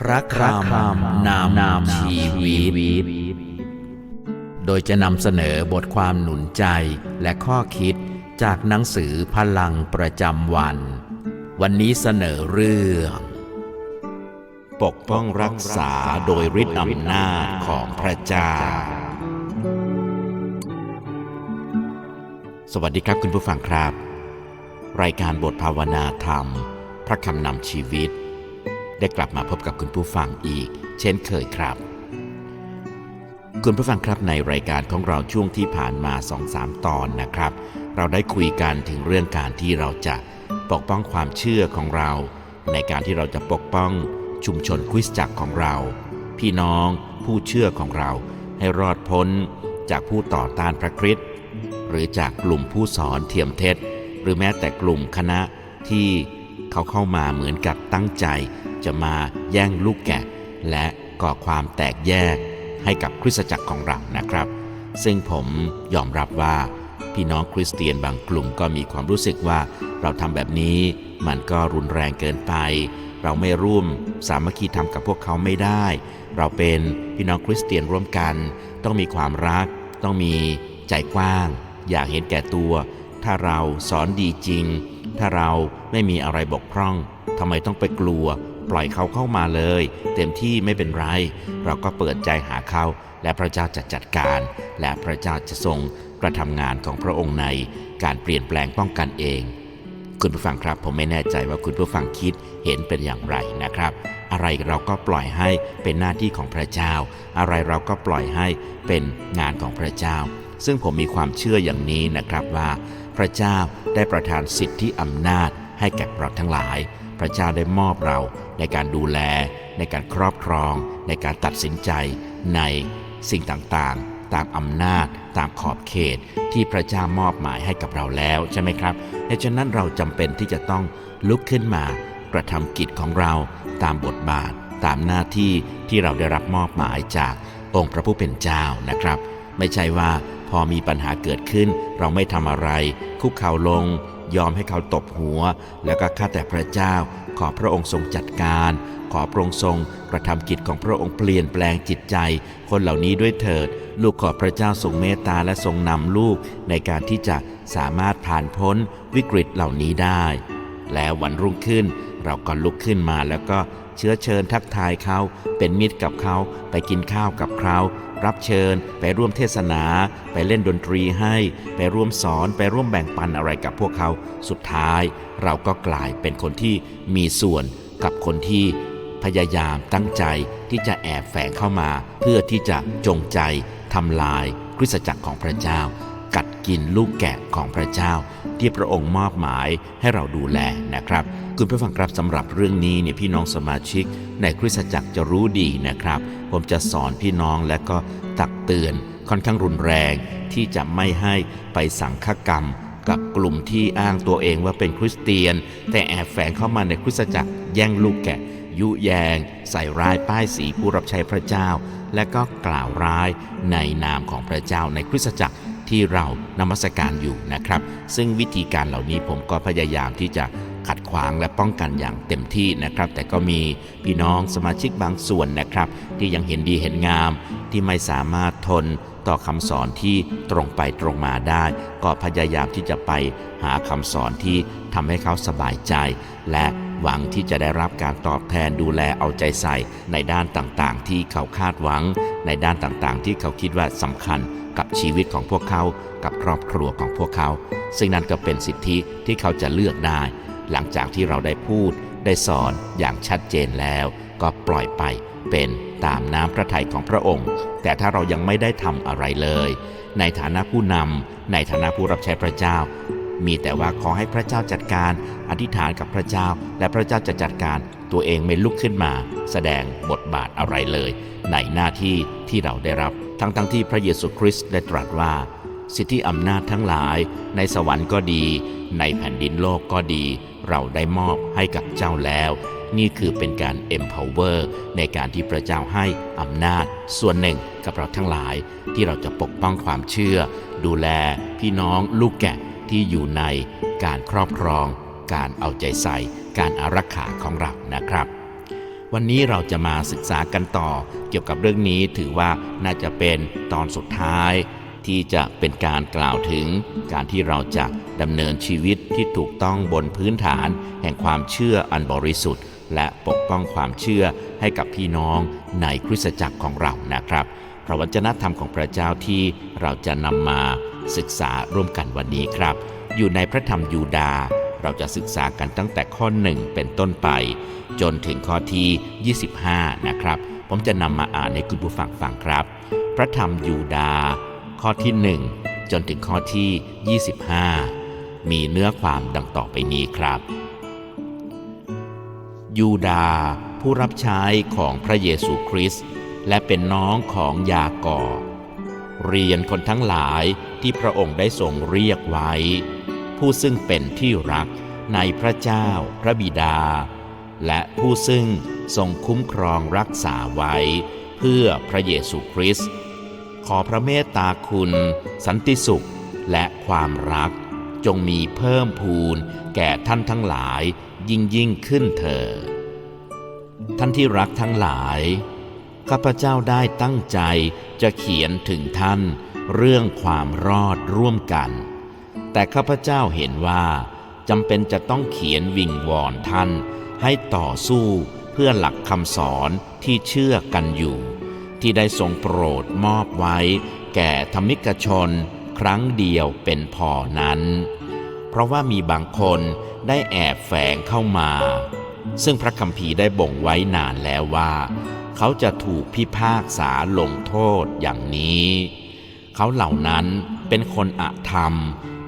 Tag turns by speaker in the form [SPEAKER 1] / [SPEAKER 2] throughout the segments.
[SPEAKER 1] พระคำนำนำชีวิต โดยจะนำเสนอบทความหนุนใจและข้อคิดจากหนังสือพลังประจำวัน วันนี้เสนอเรื่อง ปกป้องรักษาโดยฤทธิอำนาจของพระเจ้า สวัสดีครับคุณผู้ฟังครับ รายการบทภาวนาธรรม พระคำนำชีวิต ได้กลับมาพบกับคุณผู้ฟังอีก เช่นเคยครับ คุณผู้ฟังครับในรายการของเราช่วงที่ผ่านมา2อสามตอนนะครับ เราได้คุยกันถึงเรื่องการที่เราจะปกป้องความเชื่อของเรา ในการที่เราจะปกป้องชุมชนคริสตจักรของเรา พี่น้องผู้เชื่อของเราให้รอดพ้นจากผู้ต่อต้านพระคริสต์หรือจากกลุ่มผู้สอนเทียมเท็จ หรือแม้แต่กลุ่มคณะที่เขาเข้ามาเหมือนกับตั้งใจ จะมาแย่งลูกแกะ และก่อความแตกแยกให้กับคริสตจักรของเรานะครับ ซึ่งผมยอมรับว่า พี่น้องคริสเตียนบางกลุ่มก็มีความรู้สึกว่าเราทำแบบนี้มันก็รุนแรงเกินไป เราไม่ร่วมสามัคคีทำกับพวกเขาไม่ได้ เราเป็นพี่น้องคริสเตียนร่วมกัน ต้องมีความรัก ต้องมีใจกว้าง อยากเห็นแก่ตัว ถ้าเราสอนดีจริง ถ้าเราไม่มีอะไรบกพร่องทำไมต้องไปกลัว ปล่อยเขาเข้ามาเลย เต็มที่ไม่เป็นไร เราก็เปิดใจหาเขาและพระเจ้าจะจัดการ และพระเจ้าจะทรงกระทำงานของพระองค์ในการเปลี่ยนแปลงป้องกันเอง คุณผู้ฟังครับผมไม่แน่ใจว่าคุณผู้ฟังคิดเห็นเป็นอย่างไรนะครับ อะไรเราก็ปล่อยให้เป็นหน้าที่ของพระเจ้า อะไรเราก็ปล่อยให้เป็นงานของพระเจ้า ซึ่งผมมีความเชื่ออย่างนี้นะครับว่า พระเจ้าได้ประทานสิทธิอำนาจให้แก่เราทั้งหลาย พระเจ้าได้มอบเราในการดูแล ในการครอบครอง ในการตัดสินใจ ในสิ่งต่างๆ ตามอำนาจ ตามขอบเขตที่พระเจ้ามอบหมายให้กับเราแล้วใช่ไหมครับเพราะฉะนั้นเราจำเป็นที่จะต้องลุกขึ้นมากระทำกิจของเราตามบทบาท ตามหน้าที่ที่เราได้รับมอบหมายจากองค์พระผู้เป็นเจ้านะครับ ไม่ใช่ว่าพอมีปัญหาเกิดขึ้น เราไม่ทำอะไร คุกเข่าลง ยอมให้เขาตบหัว แล้วก็ข้าแต่พระเจ้า ขอพระองค์ทรงจัดการ ขอพระองค์ทรงกระทำกิจของพระองค์เปลี่ยนแปลงจิตใจ คนเหล่านี้ด้วยเถิด ลูกขอพระเจ้าทรงเมตตาและทรงนำลูกในการที่จะสามารถผ่านพ้นวิกฤตเหล่านี้ได้ แล้ววันรุ่งขึ้น เราก็ลุกขึ้นมาแล้วก็เชื้อเชิญทักทายเขา เป็นมิตรกับเขาไปกินข้าวกับเขารับเชิญ ไปร่วมเทศนา ไปเล่นดนตรีให้ ไปร่วมสอนไปร่วมแบ่งปันอะไรกับพวกเขา สุดท้าย เราก็กลายเป็นคนที่มีส่วนกับคนที่พยายามตั้งใจที่จะแอบแฝงเข้ามา เพื่อที่จะจงใจทำลายคริสตจักรของพระเจ้า กัดกินลูกแกะของพระเจ้า ที่พระองค์มอบหมายให้เราดูแลนะครับคุณผู้ฟังครับสำหรับเรื่องนี้เนี่ยพี่น้องสมาชิก ในคริสตจักรจะรู้ดีนะครับ ผมจะสอนพี่น้องและก็ตักเตือนค่อนข้างรุนแรง ที่จะไม่ให้ไปสังฆกรรม กับกลุ่มที่อ้างตัวเองว่าเป็นคริสเตียน แต่แอบแฝงเข้ามาในคริสตจักรแย่งลูกแกะ ยุแยง ใส่ร้ายป้ายสีผู้รับใช้พระเจ้า และก็กล่าวร้ายในนามของพระเจ้าในคริสตจักร ที่เรานมัสการอยู่นะครับ ซึ่งวิธีการเหล่านี้ผมก็พยายามที่จะขัดขวางและป้องกันอย่างเต็มที่นะครับ แต่ก็มีพี่น้องสมาชิกบางส่วนนะครับ ที่ยังเห็นดีเห็นงาม ที่ไม่สามารถทนต่อคำสอนที่ตรงไปตรงมาได้ ก็พยายามที่จะไปหาคำสอนที่ทำให้เขาสบายใจ และหวังที่จะได้รับการตอบแทนดูแลเอาใจใส่ในด้านต่างๆ ที่เขาคาดหวัง ในด้านต่างๆ ที่เขาคิดว่าสำคัญ กับชีวิตของพวกเขา กับครอบครัวของพวกเขา ซึ่งนั่นก็เป็นสิทธิที่เขาจะเลือกได้ หลังจากที่เราได้พูด ได้สอนอย่างชัดเจนแล้ว ก็ปล่อยไปเป็นตามน้ำพระทัยของพระองค์ แต่ถ้าเรายังไม่ได้ทำอะไรเลย ในฐานะผู้นำในฐานะผู้รับใช้พระเจ้า มีแต่ว่าขอให้พระเจ้าจัดการ อธิษฐานกับพระเจ้า และพระเจ้าจะจัดการตัวเองไม่ลุกขึ้นมา แสดงบทบาทอะไรเลย ในหน้าที่ที่เราได้รับ ทั้งทั้งที่พระเยซูคริสต์ได้ตรัสว่า สิทธิอำนาจทั้งหลายในสวรรค์ก็ดี ในแผ่นดินโลกก็ดี เราได้มอบให้กับเจ้าแล้ว นี่คือเป็นการ empower ในการที่พระเจ้าให้อำนาจ ส่วนหนึ่งกับเราทั้งหลายที่เราจะปกป้องความเชื่อ ดูแลพี่น้องลูกแกะที่อยู่ในการครอบครอง การเอาใจใส่ การอารักขาของเรานะครับ วันนี้เราจะมาศึกษากันต่อ เกี่ยวกับเรื่องนี้ถือว่าน่าจะเป็นตอนสุดท้าย ที่จะเป็นการกล่าวถึง การที่เราจะดำเนินชีวิตที่ถูกต้องบนพื้นฐาน แห่งความเชื่ออันบริสุทธิ์ และปกป้องความเชื่อให้กับพี่น้องในคริสตจักรของเรานะครับพระวจนะธรรมของพระเจ้าที่เราจะนำมาศึกษาร่วมกันวันนี้ครับ อยู่ในพระธรรมยูดาห์ เราจะศึกษากันตั้งแต่ข้อหนึ่งเป็นต้นไป จนถึงข้อที่ 25 นะครับ ผมจะนำมาอ่านให้คุณผู้ฟังฟังครับ พระธรรมยูดา ข้อที่ 1 จนถึงข้อที่ 25 มีเนื้อความดังต่อไปนี้ครับ ยูดา ผู้รับใช้ของพระเยซูคริสต์และเป็นน้องของยากอเรียนคนทั้งหลายที่พระองค์ได้ทรงเรียกไว้ ผู้ซึ่งเป็นที่รักในพระเจ้าพระบิดา และผู้ซึ่งทรงคุ้มครองรักษาไว้ เพื่อพระเยซูคริสต์ขอพระเมตตาคุณ สันติสุขและความรัก จงมีเพิ่มพูนแก่ท่านทั้งหลายยิ่งยิ่งขึ้นเถิดท่านที่รักทั้งหลายข้าพเจ้าได้ตั้งใจจะเขียนถึงท่านเรื่องความรอดร่วมกัน แต่ข้าพเจ้าเห็นว่าจำเป็นจะต้องเขียนวิงวอนท่าน ให้ต่อสู้เพื่อหลักคำสอนที่เชื่อกันอยู่ ที่ได้ทรงโปรดมอบไว้ แก่ธรรมิกชนครั้งเดียวเป็นพอนั้น เพราะว่ามีบางคนได้แอบแฝงเข้ามา ซึ่งพระคัมภีร์ได้บ่งไว้นานแล้วว่า เขาจะถูกพิพากษาลงโทษอย่างนี้ เขาเหล่านั้นเป็นคนอธรรม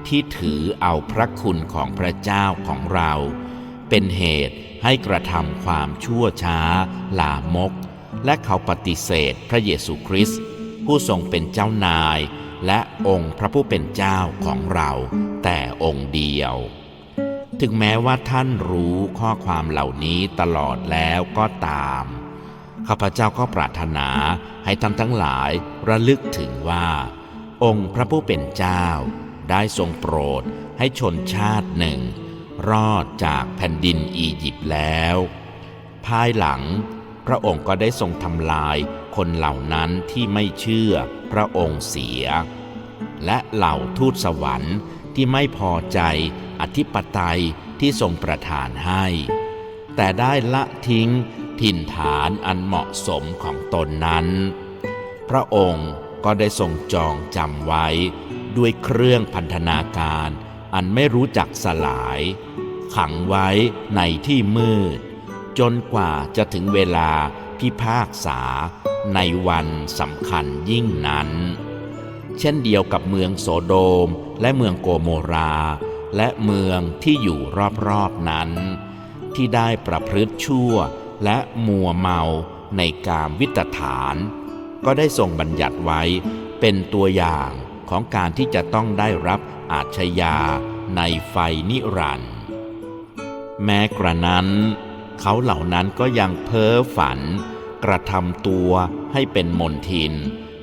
[SPEAKER 1] ที่ถือเอาพระคุณของพระเจ้าของเรา เป็นเหตุให้กระทำความชั่วช้าลามก และเขาปฏิเสธพระเยซูคริสต์ผู้ทรงเป็นเจ้านาย และองค์พระผู้เป็นเจ้าของเรา แต่องค์เดียว ถึงแม้ว่าท่านรู้ข้อความเหล่านี้ตลอดแล้วก็ตามข้าพเจ้าก็ปรารถนาให้ท่านทั้งหลายระลึกถึงว่า องค์พระผู้เป็นเจ้า ได้ทรงโปรดให้ชนชาติหนึ่ง รอดจากแผ่นดินอียิปต์แล้ว ภายหลัง พระองค์ก็ได้ทรงทำลายคนเหล่านั้นที่ไม่เชื่อพระองค์เสีย และเหล่าทูตสวรรค์ที่ไม่พอใจอธิปไตยที่ทรงประทานให้ แต่ได้ละทิ้งถิ่นฐานอันเหมาะสมของตนนั้น พระองค์ก็ได้ทรงจองจำไว้ ด้วยเครื่องพันธนาการ อันไม่รู้จักสลาย ขังไว้ในที่มืด จนกว่าจะถึงเวลาพิพากษาในวันสำคัญยิ่งนั้น เช่นเดียวกับเมืองโสโดมและเมืองโกโมรา และเมืองที่อยู่รอบๆนั้น ที่ได้ประพฤติชั่วและมัวเมาในกามวิตฐาน ก็ได้ทรงบัญญัติไว้เป็นตัวอย่าง ของการที่จะต้องได้รับอาชญาในไฟนิรันดร์แม้กระนั้น เขาเหล่านั้นก็ยังเพ้อฝัน กระทำตัวให้เป็นมนทิน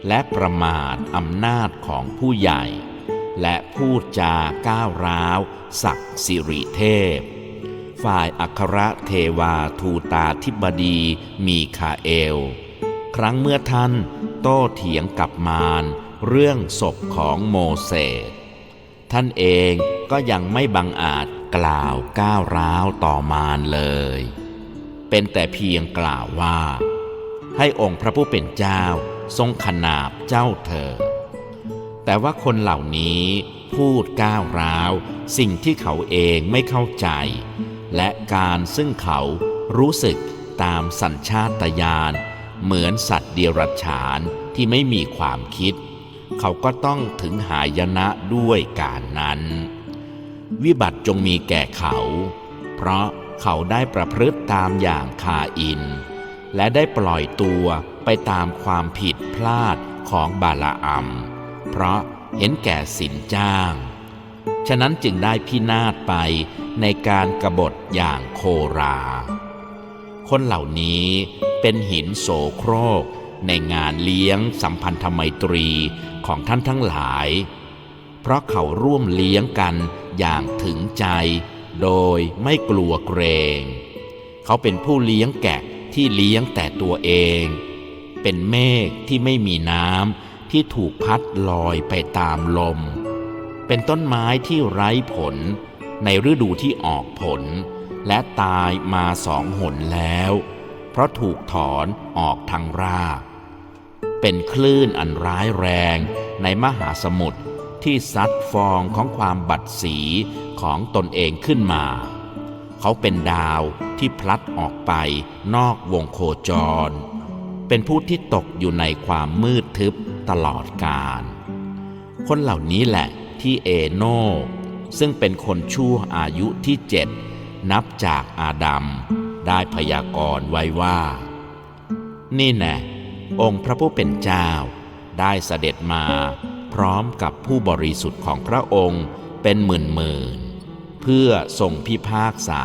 [SPEAKER 1] และประมาทอำนาจของผู้ใหญ่ และพูดจาก้าวร้าว ศักดิ์สิริเทพ ฝ่ายอัครเทวาทูตาธิบดีมีคาเอล ครั้งเมื่อท่านโต้เถียงกับมาร เรื่องศพของโมเสสท่านเองก็ยังไม่บังอาจกล่าวก้าวร้าวต่อมารเลย เป็นแต่เพียงกล่าวว่า ให้องค์พระผู้เป็นเจ้าทรงขนาบเจ้าเถิดแต่ว่าคนเหล่านี้พูดก้าวร้าว สิ่งที่เขาเองไม่เข้าใจ และการซึ่งเขารู้สึกตามสัญชาตญาณเหมือนสัตว์เดรัจฉานที่ไม่มีความคิด เขาก็ต้องถึงหายนะด้วยการนั้น วิบัติจงมีแก่เขา เพราะเขาได้ประพฤติตามอย่างคาอิน และได้ปล่อยตัวไปตามความผิดพลาดของบาลาอัม เพราะเห็นแก่สินจ้าง ฉะนั้นจึงได้พินาศไปในการกรบฏอย่างโครา คนเหล่านี้เป็นหินโสโครกในงานเลี้ยงสัมพันธไมตรี ของท่านทั้งหลาย เพราะเขาร่วมเลี้ยงกันอย่างถึงใจ โดยไม่กลัวเกรง เขาเป็นผู้เลี้ยงแกะที่เลี้ยงแต่ตัวเอง เป็นเมฆที่ไม่มีน้ำที่ถูกพัดลอยไปตามลม เป็นต้นไม้ที่ไร้ผล ในฤดูที่ออกผล และตายมาสองหนแล้ว เพราะถูกถอนออกทางราก เป็นคลื่นอันร้ายแรงในมหาสมุทรที่ซัดฟองของความบัดสีของตนเองขึ้นมา เขาเป็นดาวที่พลัดออกไปนอกวงโคจร เป็นผู้ที่ตกอยู่ในความมืดทึบตลอดกาล คนเหล่านี้แหละที่เอโนซึ่งเป็นคนชั่วอายุที่เจ็ดนับจากอาดัมได้พยากรณ์ไว้ว่า นี่แน่ องค์พระผู้เป็นเจ้า ได้เสด็จมาพร้อมกับผู้บริสุทธิ์ของพระองค์เป็นหมื่นหมื่นๆเพื่อทรงพิพากษา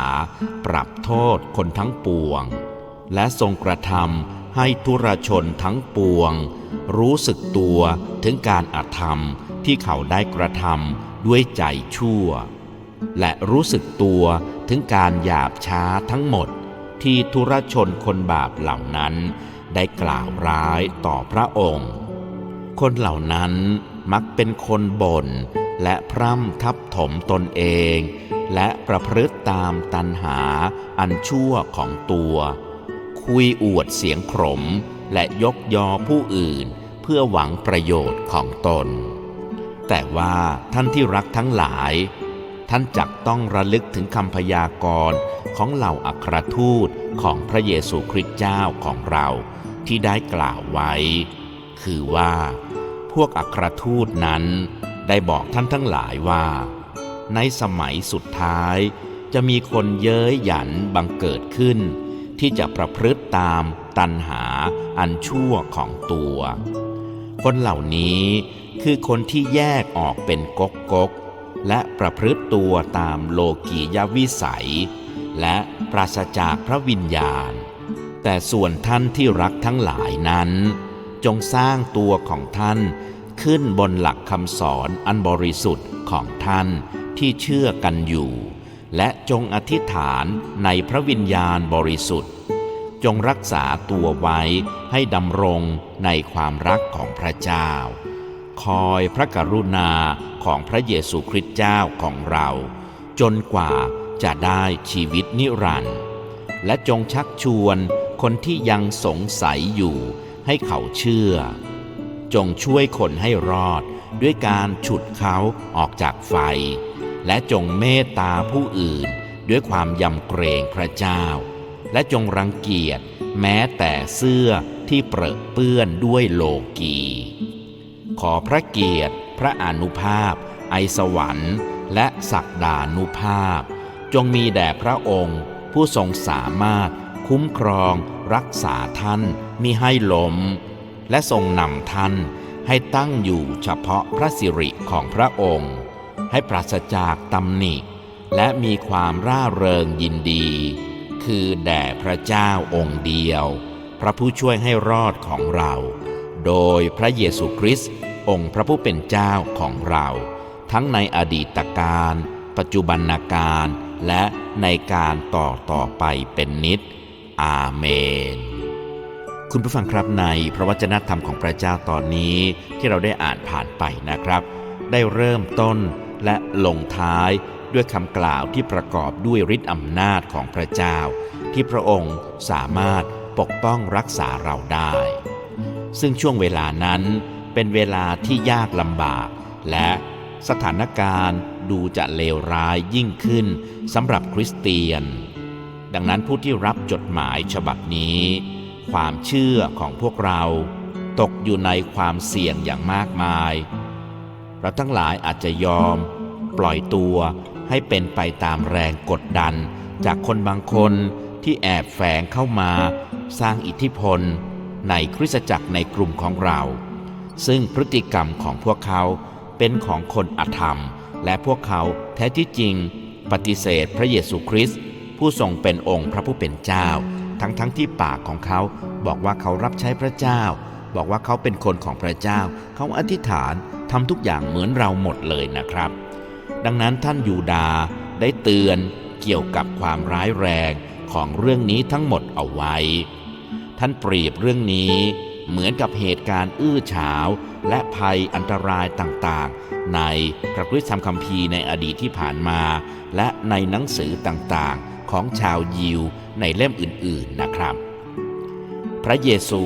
[SPEAKER 1] ปรับโทษคนทั้งปวง และทรงกระทำให้ทุรชนทั้งปวง รู้สึกตัวถึงการอาธรรมที่เขาได้กระทำด้วยใจชั่ว และรู้สึกตัวถึงการหยาบช้าทั้งหมด ที่ทุรชนคนบาปเหล่านั้น ได้กล่าวร้ายต่อพระองค์ คนเหล่านั้นมักเป็นคนบ่นและพร่ำทับถมตนเอง และประพฤติตามตันหาอันชั่วของตัว คุยอวดเสียงขมและยกยอผู้อื่นเพื่อหวังประโยชน์ของตน แต่ว่าท่านที่รักทั้งหลาย ท่านจักต้องระลึกถึงคำพยากรณ์ของเหล่าอัครทูต ของพระเยซูคริสต์เจ้าของเราที่ได้กล่าวไว้ คือว่า พวกอัครทูตนั้นได้บอกท่านทั้งหลายว่า ในสมัยสุดท้าย จะมีคนเย้ยหยันบังเกิดขึ้น ที่จะประพฤติตามตันหาอันชั่วของตัว คนเหล่านี้คือคนที่แยกออกเป็นกกกกและประพฤติตัวตามโลกียวิสัย และปราศจากพระวิญญาณ แต่ส่วนท่านที่รักทั้งหลายนั้น จงสร้างตัวของท่านขึ้นบนหลักคำสอนอันบริสุทธิ์ของท่านที่เชื่อกันอยู่ และจงอธิษฐานในพระวิญญาณบริสุทธิ์ จงรักษาตัวไว้ให้ดำรงในความรักของพระเจ้า คอยพระกรุณาของพระเยซูคริสต์เจ้าของเรา จนกว่า จะได้ชีวิตนิรันดร์และจงชักชวนคนที่ยังสงสัยอยู่ให้เขาเชื่อ จงช่วยคนให้รอดด้วยการฉุดเขาออกจากไฟ และจงเมตตาผู้อื่นด้วยความยำเกรงพระเจ้า และจงรังเกียจแม้แต่เสื้อที่เปรอะเปื้อนด้วยโลกี ขอพระเกียรติพระอนุภาพ ไอสวรรค์ และศักดานุภาพ จงมีแด่พระองค์ ผู้ทรงสามารถ คุ้มครอง รักษาท่านมิให้ล้มและทรงนำท่านให้ตั้งอยู่เฉพาะพระสิริของพระองค์ ให้ปราศจากตำหนิ และมีความร่าเริงยินดี คือแด่พระเจ้าองค์เดียว พระผู้ช่วยให้รอดของเรา โดยพระเยซูคริสต์องค์พระผู้เป็นเจ้าของเรา ทั้งในอดีตการ ปัจจุบันการ และในการต่อต่อไปเป็นนิจอาเมน คุณผู้ฟังครับในพระวจนะธรรมของพระเจ้าตอนนี้ที่เราได้อ่านผ่านไปนะครับ ได้เริ่มต้นและลงท้ายด้วยคำกล่าวที่ประกอบด้วยฤทธิ์อำนาจของพระเจ้า ที่พระองค์สามารถปกป้องรักษาเราได้ ซึ่งช่วงเวลานั้นเป็นเวลาที่ยากลำบาก และสถานการณ์ ดูจะเลวร้ายยิ่งขึ้นสำหรับคริสเตียน ดังนั้นผู้ที่รับจดหมายฉบับนี้ ความเชื่อของพวกเราตกอยู่ในความเสี่ยงอย่างมากมาย เราทั้งหลายอาจจะยอม ปล่อยตัวให้เป็นไปตามแรงกดดัน จากคนบางคนที่แอบแฝงเข้ามา สร้างอิทธิพล ในคริสตจักรในกลุ่มของเรา ซึ่งพฤติกรรมของพวกเขาเป็นของคนอธรรม และพวกเขาแท้ที่จริง ปฏิเสธพระเยซูคริสต์ผู้ทรงเป็นองค์พระผู้เป็นเจ้า ทั้งทั้งที่ปากของเขาบอกว่าเขารับใช้พระเจ้า บอกว่าเขาเป็นคนของพระเจ้า เขาอธิษฐานทำทุกอย่างเหมือนเราหมดเลยนะครับ ดังนั้นท่านยูดาได้เตือนเกี่ยวกับความร้ายแรงของเรื่องนี้ทั้งหมดเอาไว้ ท่านเปรียบเรื่องนี้ เหมือนกับเหตุการณ์อื้อฉาว และภัยอันตรายต่างๆ ในพระคริสตธรรมคัมภีร์ในอดีตที่ผ่านมา และในหนังสือต่างๆ ของชาวยิวในเล่มอื่นๆนะครับ พระเยซู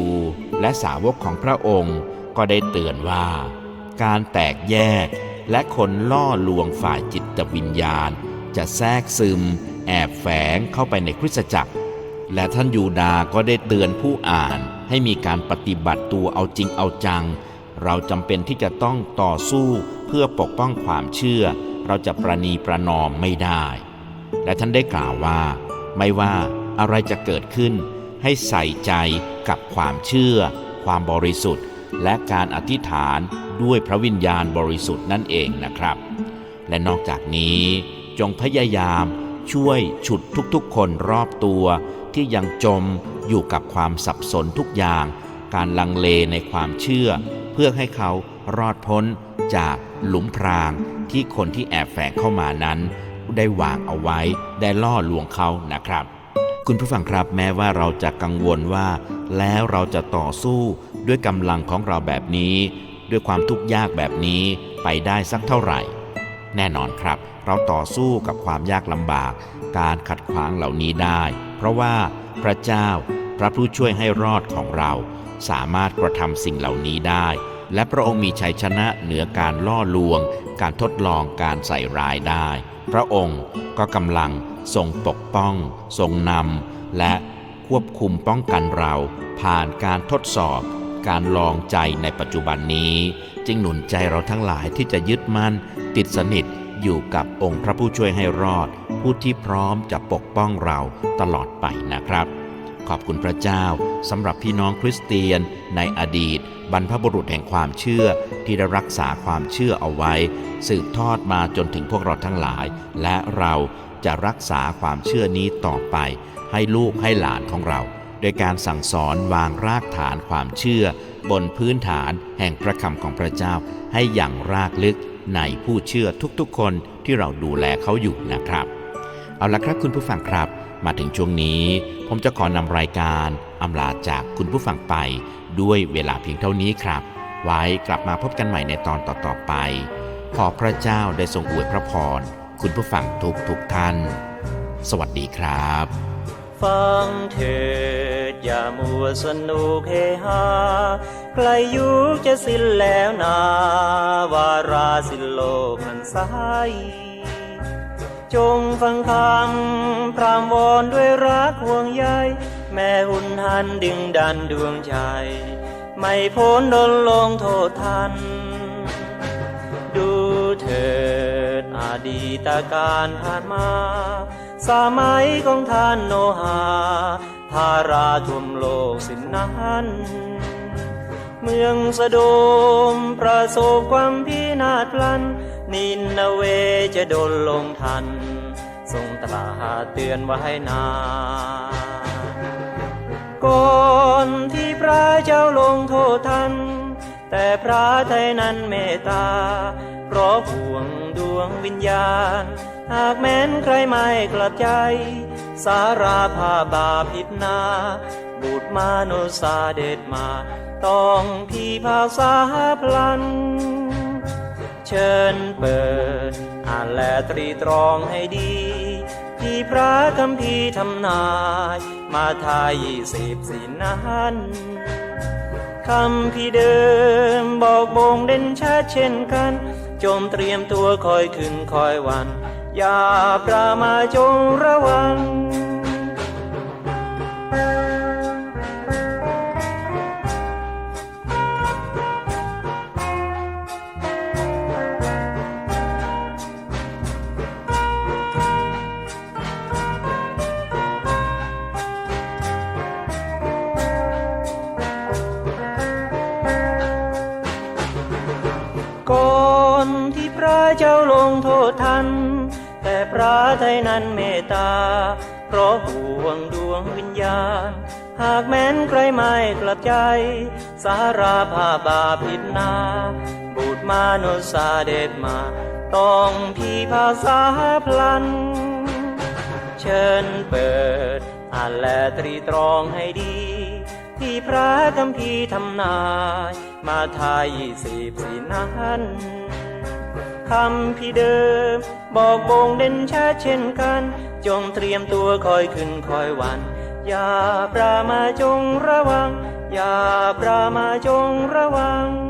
[SPEAKER 1] และสาวกของพระองค์ก็ได้เตือนว่า การแตกแยกและคนล่อลวงฝ่ายจิตวิญญาณ จะแทรกซึม แอบแฝงเข้าไปในคริสตจักร และท่านยูดาก็ได้เตือนผู้อ่าน ให้มีการปฏิบัติตัวเอาจริงเอาจัง เราจำเป็นที่จะต้องต่อสู้เพื่อปกป้องความเชื่อ เราจะประนีประนอมไม่ได้ และท่านได้กล่าวว่า ไม่ว่าอะไรจะเกิดขึ้น ให้ใส่ใจกับความเชื่อ ความบริสุทธิ์ และการอธิษฐานด้วยพระวิญญาณบริสุทธิ์นั่นเองนะครับ และนอกจากนี้จงพยายามช่วยฉุดทุกๆคนรอบตัวที่ยังจม อยู่กับความสับสนทุกอย่าง การลังเลในความเชื่อ เพื่อให้เขารอดพ้นจากหลุมพรางที่คนที่แอบแฝงเข้ามานั้น ได้วางเอาไว้ได้ล่อลวงเขานะครับ คุณผู้ฟังครับแม้ว่าเราจะกังวลว่า แล้วเราจะต่อสู้ด้วยกำลังของเราแบบนี้ ด้วยความทุกข์ยากแบบนี้ไปได้สักเท่าไหร่ แน่นอนครับ เราต่อสู้กับความยากลำบาก การขัดขวางเหล่านี้ได้ เพราะว่า พระเจ้า พระผู้ช่วยให้รอดของเรา สามารถกระทำสิ่งเหล่านี้ได้ และพระองค์มีชัยชนะเหนือการล่อลวง การทดลองการใส่ร้ายได้ พระองค์ก็กำลังทรงปกป้อง ทรงนำและควบคุมป้องกันเรา ผ่านการทดสอบ การลองใจในปัจจุบันนี้ จึงหนุนใจเราทั้งหลายที่จะยึดมั่นติดสนิท อยู่กับองค์พระผู้ช่วยให้รอด ผู้ที่พร้อมจะปกป้องเราตลอดไปนะครับ ขอบคุณพระเจ้าสำหรับพี่น้องคริสเตียน ในอดีต บรรพบุรุษแห่งความเชื่อที่ได้รักษาความเชื่อเอาไว้ สืบทอดมาจนถึงพวกเราทั้งหลาย และเราจะรักษาความเชื่อนี้ต่อไป ให้ลูกให้หลานของเรา โดยการสั่งสอนวางรากฐานความเชื่อ บนพื้นฐานแห่งพระคำของพระเจ้าให้อย่างรากลึก ในผู้เชื่อทุกๆ คนที่เราดูแลเขาอยู่นะครับ เอาละครับคุณผู้ฟังครับ มาถึงช่วงนี้ ผมจะขอนำรายการอำลาจากคุณผู้ฟังไป ด้วยเวลาเพียงเท่านี้ครับ ไว้กลับมาพบกันใหม่ในตอนต่อๆไป ขอพระเจ้าได้ทรงอวยพระพรคุณผู้ฟังทุกๆท่าน สวัสดีครับ
[SPEAKER 2] ฟังเถิด อย่ามัวสนุกเฮฮาใกล้ยุคจะสิ้นแล้วนาวาราสิ้นโลกนั้นสายจงฟังคำพรามวอนด้วยรักห่วงใยแม่หุ่นหันดึงดันดวงใจ ไม่พ้นดนลงโทษทัน ดูเถิดอดีตการผ่านมา สมัยของท่านโนหา ทาราท่วมโลกสิ้นนั้นเมืองสะโดมประสบความพินาศพลัน นินนาเวจะโดนลงทัน ทรงตราเตือนไว้นา ก่อนที่พระเจ้าลงโทษทัน แต่พระไทยนั้นเมตตา เพราะห่วงดวงวิญญาณ หากแม้นใครไม่กลับใจ สาราภาบาผิดนา บุตรมาโนสาเด็ดมา ต้องพี่ภาษาพลัน เชิญเปิด อ่านและตรีตรองให้ดี ที่พระคำพีร์ทำนาย มาทายยี่สิบสินนั้นคำพี่เดิมบอกบ่งเด่นชัดเช่นกัน จมเตรียมตัวคอยคืนคอยวัน อย่าประมาจงระวัง ตา เพราะห่วงดวงวิญญาณ หากแม้นใครไม่กลับใจ สาราภาบาปผิดนาบุตรมานุสาเด็ดมา ต้องพีภาษาพลัน เชิญเปิดอ่านและตรีตรองให้ดี ที่พระคำพีทำนาย มาทายสิบสีนั้นคำพี่เดิม บอกบ่งเด่นชัดเช่นกัน จงเตรียมตัวคอยขึ้นคอยวัน อย่าประมาจงระวัง อย่าประมาจงระวัง